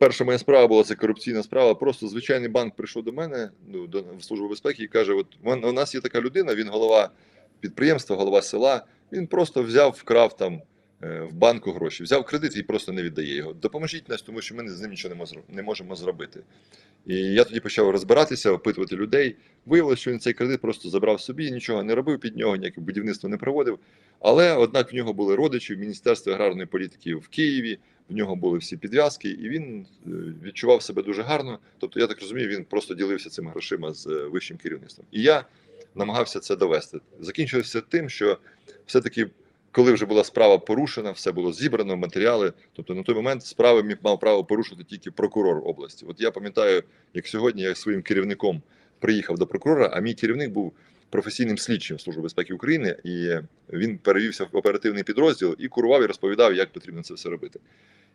перша моя справа була це корупційна справа. Просто звичайний банк прийшов до мене ну, до в службу безпеки і каже: От у нас є така людина, він голова підприємства, голова села. Він просто взяв, вкрав там е, в банку гроші, взяв кредит і просто не віддає його. Допоможіть нас, тому що ми з ним нічого не можемо зробити. І я тоді почав розбиратися, опитувати людей. Виявилося, що він цей кредит просто забрав собі, нічого не робив під нього, ніяке будівництво не проводив. Але однак в нього були родичі в Міністерстві аграрної політики в Києві, в нього були всі підв'язки, і він е, відчував себе дуже гарно. Тобто, я так розумію, він просто ділився цими грошима з е, вищим керівництвом. І я намагався це довести. Закінчилося тим, що все-таки, коли вже була справа порушена, все було зібрано, матеріали. Тобто на той момент справи мав право порушити тільки прокурор області. От я пам'ятаю, як сьогодні я своїм керівником приїхав до прокурора, а мій керівник був професійним слідчим Служби безпеки України, і він перевівся в оперативний підрозділ і курував і розповідав, як потрібно це все робити.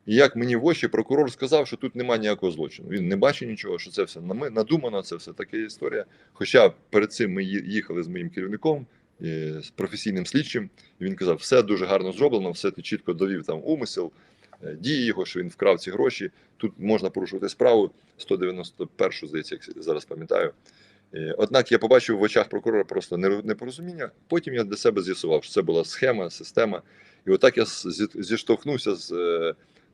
І як мені в очі прокурор сказав, що тут немає ніякого злочину. Він не бачить нічого, що це все надумано, це все така історія. Хоча перед цим ми їхали з моїм керівником, з професійним слідчим, і він казав, все дуже гарно зроблено, все ти чітко довів там умисел, е, дії його, що він вкрав ці гроші. Тут можна порушувати справу 191, здається, як зараз пам'ятаю. Е, Однак я побачив в очах прокурора просто непорозуміння. Потім я для себе з'ясував, що це була схема, система. І отак я зі- зіштовхнувся з, е,